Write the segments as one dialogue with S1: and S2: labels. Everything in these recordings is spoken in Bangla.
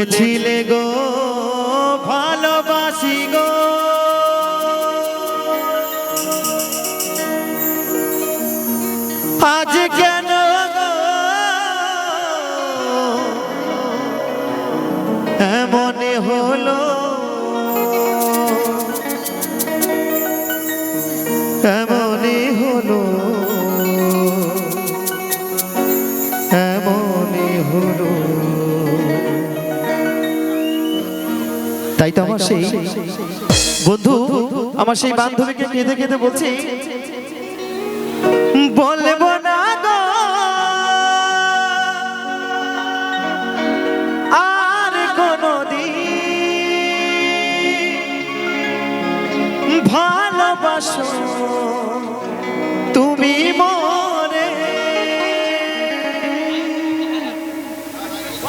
S1: বলেছিলে গো ভালোবাসি গো। আজ কেন গো? এমন হলো। এমনই সেই বন্ধু আমার সেই বান্ধবীকে কেঁদে কেঁদে বলছি বলব না গো। আর কোনদিন ভালোবাসো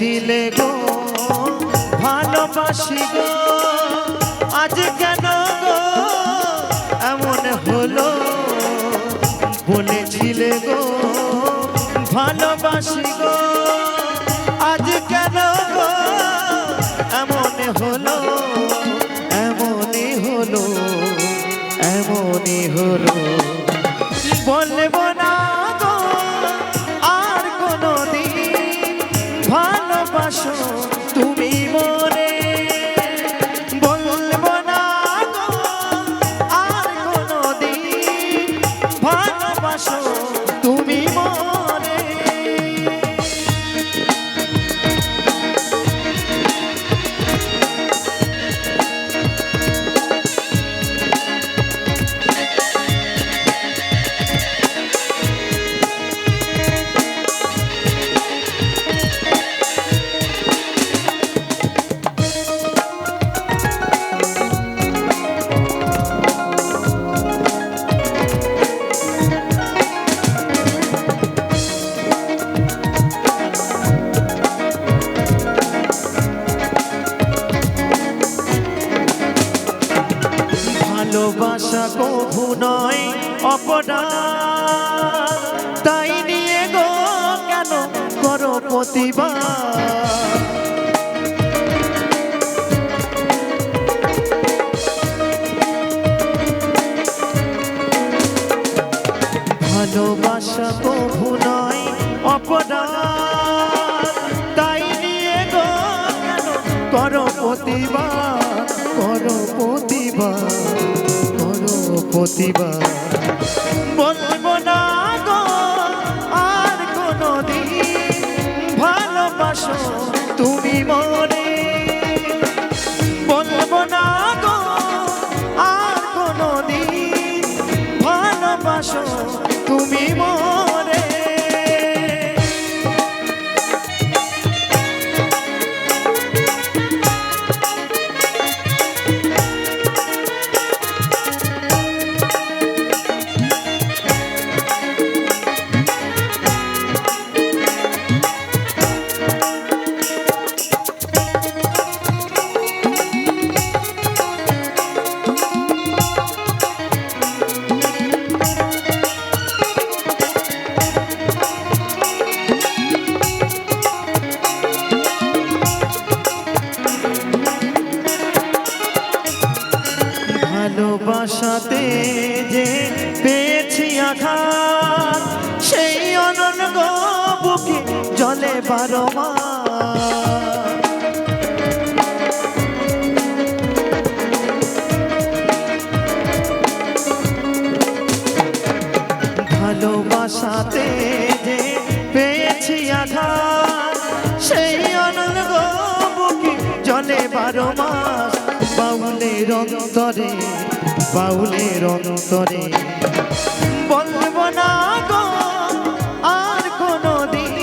S1: বলেছিলে গো, ভালোবাসি গো, আজ কেন গো? এমন হলো, বলেছিলে গো, ভালোবাসি গো, আজ কেন গো? এমন হলো, এমনই হলো এমনই হলো। বলব ভালোবাসা কভু নয় অপরাধ। তাই নিয়ে গো কেন করো প্রতিবাদ? প্রতিবাদ বলব না গো, আর কোনদিন ভালোবাসো তুমি মনে। বলব না গো, আর কোনদিন ভালোবাসো তুমি মনে। ভালোবাসাতে যে পেয়েছি আঘাত, সেই অনন্য বুকে জলে বারো ভালোবাসাতে যে পেয়েছি আঘাত, সেই আনন্দ গো বুকে জলে বারো মাস। বাউলের অন্তরে বাউলের অন্তরে। বলব না গো, আর কোনো দিন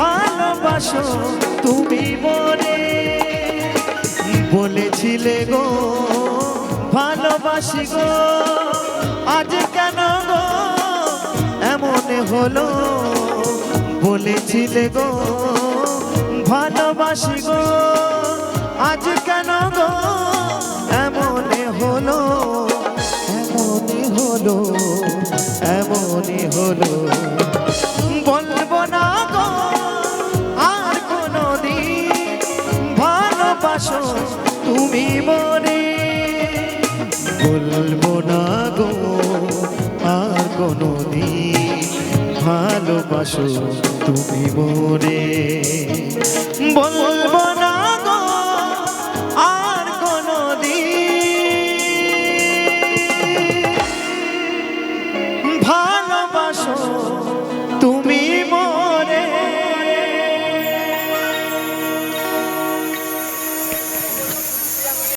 S1: ভালোবাসো তুমি মনে বলেছিলে গো, ভালোবাসি গো, আজ কেন গো, এমন হলো। বলেছিলে গো, ভালোবাসি গো, আজ কেন গো হলো বলব না গো, আর কোনো দিন ভালোবাসো তুমি মনে। বলব না গো, আর কোনো দিন ভালোবাসো তুমি মনে। বলব